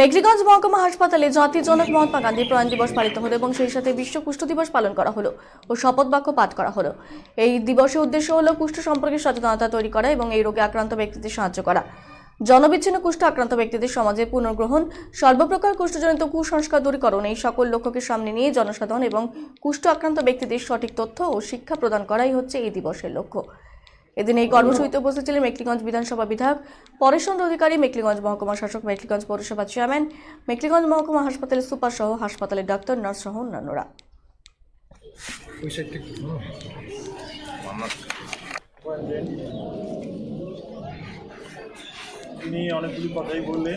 মেঘলিগঞ্জ মহকুমা হাসপাতালে জাতির জনক মহাত্মা গান্ধী প্রয়াণ দিবস পালিত হলো এবং সেই সাথে বিশ্ব কুষ্ঠ দিবস পালন করা হলো ও শপথ বাক্য পাঠ করা হলো। এই দিবসের উদ্দেশ্য হলো কুষ্ঠ সম্পর্কে সচেতনতা তৈরি করা এবং এই রোগে আক্রান্ত ব্যক্তিদের সাহায্য করা। জনবিচ্ছিন্ন কুষ্ঠ আক্রান্ত ব্যক্তিদের সমাজে পুনর্গ্রহণ, সর্বপ্রকার কুষ্ঠজনিত কুসংস্কার দূরীকরণ এই সকল লক্ষ্যকে সামনে নিয়ে জনসাধারণ এবং কুষ্ঠ আক্রান্ত ব্যক্তিদের সঠিক তথ্য ও শিক্ষা প্রদান করাই হচ্ছে এই দিবসের লক্ষ্য। এদিন এই কর্মসূচিতে উপস্থিত ছিলেন মেকলিগঞ্জ বিধানসভা বিধায়ক, পরেশচন্দ্র অধিকারী, মেকলিগঞ্জ মহকুমা শাসক, মেকলিগঞ্জ পৌরসভা চেয়ারম্যান, মেকলিগঞ্জ মহকুমা হাসপাতালের সুপার সহ হাসপাতালের ডাক্তার, নার্স সহ অন্যান্যরা। তিনি অনেকগুলি কথাই বললেন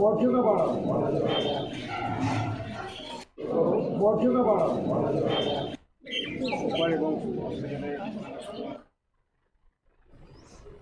মর্যাদা বাড়ানো মর্যাদা বাড়াও।